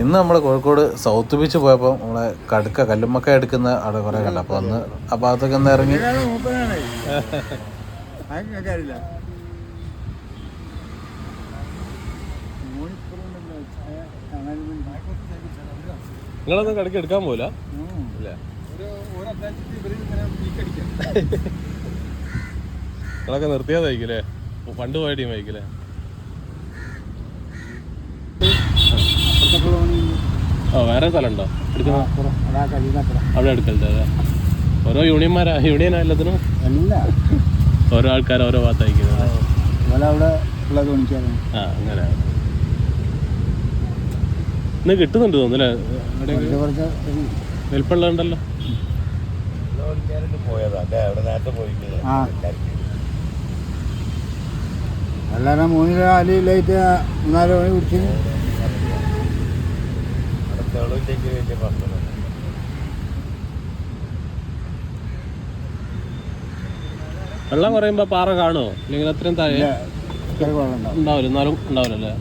ഇന്ന് നമ്മൾ Kozhikode south beach പോയപ്പോൾ നമ്മളെ കടുക്ക കല്ലുമ്മക്ക എടുക്കുന്ന അവിടെ കുറേ കണ്ട. അപ്പോൾ അന്ന് ആ ഭാഗത്തൊക്കെ ഒന്ന് ഇറങ്ങി. നിങ്ങളൊന്നും എടുക്കാൻ പോല നിങ്ങളൊക്കെ നിർത്തിയതായിരിക്കില്ലേ പണ്ട് പോയ ടീം ആയിരിക്കില്ലേ ഓ വേറെ സ്ഥലം ഉണ്ടോ എടുക്കുന്ന അവിടെ എടുക്കലുണ്ട് അതെ ഓരോ യൂണിയന്മാരാ യൂണിയനാ എല്ലാത്തിനും? ഓരോ ആൾക്കാർ ഓരോ ഭാഗത്തായിരിക്കുന്നത് കാണിക്കാറുണ്ട് ആ അങ്ങനെ. ഇന്ന് കിട്ടുന്നുണ്ട് തോന്നുന്നു അല്ലേ? വലിപ്പമുള്ള ഉണ്ടല്ലോ എല്ലാവരും മൂന്നില അലിയിലായിട്ട് മൂന്നാൽ മണി കുടിച്ച് വെള്ളം കുറയുമ്പോ പാറ കാണുമോ അല്ലെങ്കിൽ അത്രയും താഴെ ഉണ്ടാവില്ല എന്നാലും ഉണ്ടാവില്ലല്ലേ?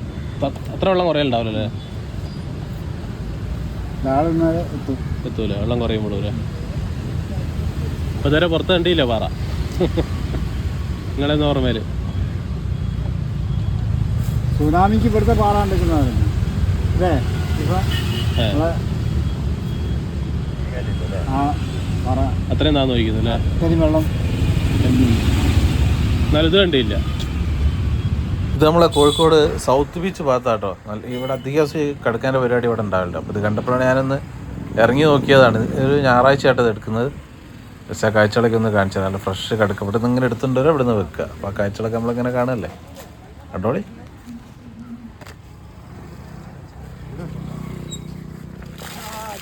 അത്ര വെള്ളം കുറയലുണ്ടാവില്ലല്ലേ എത്തൂല വെള്ളം കുറയുമ്പോഴൂല്ലേ ഇപ്പൊ ഇതുവരെ പുറത്ത് കണ്ടില്ല പാറ? നിങ്ങളെന്ന് ഓർമ്മയിൽ. സുനാമിക്ക് ഇവിടുത്തെ പാറ കണ്ടിരിക്കുന്നതാണ് അല്ലേ? അത്രയും താന്ന് നോക്കുന്നു അല്ലേ? വെള്ളം. എന്നാലും കണ്ടില്ല. ഇത് നമ്മളെ കോഴിക്കോട് സൗത്ത് ബീച്ച് ഭാഗത്താട്ടോ. നല്ല ഇവിടെ അധികം കിടക്കാന്റെ പരിപാടി ഇവിടെ ഉണ്ടാവില്ല. അപ്പോൾ ഇത് കണ്ടപ്പോഴാണ് ഞാനൊന്ന് ഇറങ്ങി നോക്കിയതാണ്. ഒരു ഞായറാഴ്ച ആയിട്ട് ഇത് എടുക്കുന്നത്. പക്ഷേ ആ കാഴ്ചകളൊക്കെ ഒന്ന് കാണിച്ചത് നല്ല ഫ്രഷ് കടുക്ക. ഇവിടെ നിന്ന് ഇങ്ങനെ എടുത്തിട്ടുണ്ടോ ഇവിടെ നിന്ന് വെക്കുക. അപ്പോൾ ആ കാഴ്ചകളൊക്കെ നമ്മളിങ്ങനെ കാണുമല്ലേ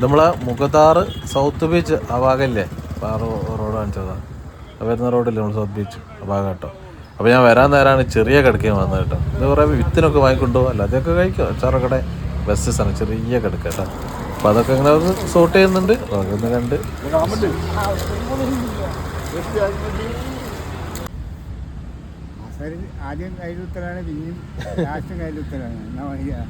നമ്മളെ മുഖത്താറ് സൗത്ത് ബീച്ച് ആ ഭാഗമല്ലേ ആ റോഡ് കാണിച്ചതാണ് വരുന്ന റോഡിൽ നമ്മൾ സൗത്ത് ബീച്ച് ഭാഗമായിട്ടോ അപ്പോൾ ഞാൻ വരാൻ നേരമാണ് ചെറിയ കടുക്കയും വന്നത് കേട്ടോ. ഇത് കുറേ വിത്തിനൊക്കെ വാങ്ങിക്കൊണ്ടു അല്ല അതൊക്കെ കഴിക്കും. അച്ചാറക്കടെ ബെസ്റ്റ് സാധനം ചെറിയ കിടക്ക കേട്ടോ. അപ്പോൾ അതൊക്കെ ഇങ്ങനെ ഒന്ന് സോട്ട് ചെയ്യുന്നുണ്ട്. ഒന്ന് കണ്ട്. ആദ്യം കയ്യിലുത്തരാണ് പിന്നെയും ലാസ്റ്റ് കയ്യിലുത്തരാണ് എന്നാ വഴിയാണ്